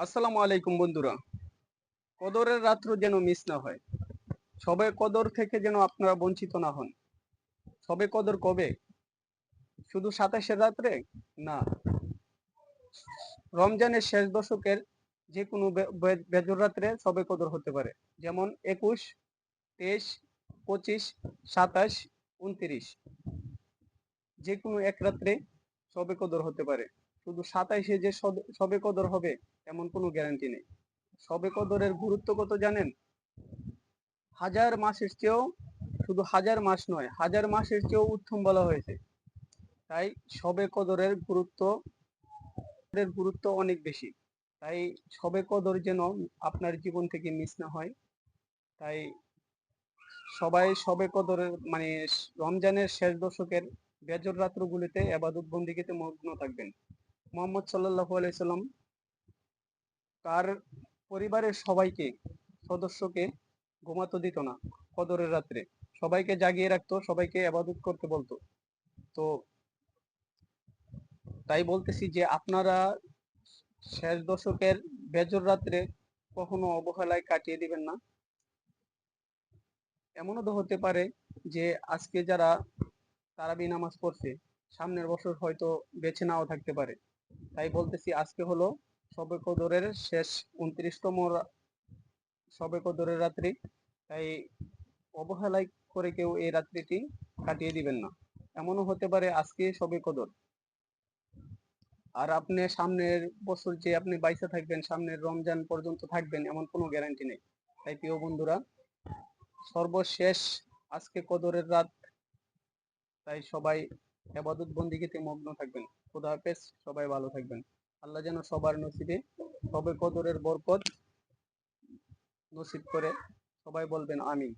আসসালামু আলাইকুম বন্ধুরা। কদরের রাত্র যেন মিস না হয়। সবে কদর থেকে যেন আপনারা বঞ্চিত না হন। সবে কদর কবে? শুধু সাতাশের রাত্রে? না। রমজানের শেষ দশকের যে কোনো বেজর রাত্রে সবে কদর হতে পারে। যেমন একুশ, তেইশ, পঁচিশ, সাতাশ, উনত্রিশ। যে কোনো এক রাত্রে সবে কদর হতে পারে। শুধু সাতাইশে যে সবে- কদর হবে, এমন কোনো গ্যারান্টি নেই। সবে কদরের গুরুত্ব কত জানেন? হাজার মাসের চেয়েও, শুধু হাজার মাস নয়, হাজার মাসের চেয়েও উত্তম বলা হয়েছে। তাই সবে কদরের গুরুত্ব গুরুত্ব অনেক বেশি। তাই সবে কদর যেন আপনার জীবন থেকে মিস না হয়, তাই সবাই সবে কদরের মানে রমজানের শেষ দশকের বেজর রাত্রগুলিতে এবাদত বন্দিগিতে মগ্ন থাকবেন। মোহাম্মদ সাল্লাল্লাহু আলাইহি সাল্লাম তার পরিবারের সবাইকে, সদস্যকে ঘুমাতে দিত না কদরের রাত্রে। সবাইকে জাগিয়ে রাখতো, সবাইকে আবাদত করতে বলতো। তো তাই বলতেছি যে আপনারা শেষ দশকের বেজর রাত্রে কখনো অবহেলায় কাটিয়ে দিবেন না। এমনও তো হতে পারে যে আজকে যারা তারাবি নামাজ পড়ছে সামনের বছর হয়তো বেছে নাও থাকতে পারে। তাই বলতেছি আজকে হলো সবে কদরের শেষ উনত্রিশতম সবে কদরের রাত্রি। তাই অবহেলায় করে কেউ এই রাত্রিটি কাটিয়ে দিবেন না। এমনও হতে পারে আজকে সবে কদর। আর আপনি সামনের বছর যে আপনি বাইসে থাকবেন, সামনের রমজান পর্যন্ত থাকবেন, এমন কোনো গ্যারান্টি নেই। তাই প্রিয় বন্ধুরা, সর্বশেষ আজকে কদরের রাত তাই সবাই আবাদত বন্দিগিতে মগ্ন থাকবেন। খোদা হাফেজ, সবাই ভালো থাকবেন। আল্লাহ যেন সবার নসিবে সবে কদরের বরকত নসিব করে সবাই বলবেন আমিন।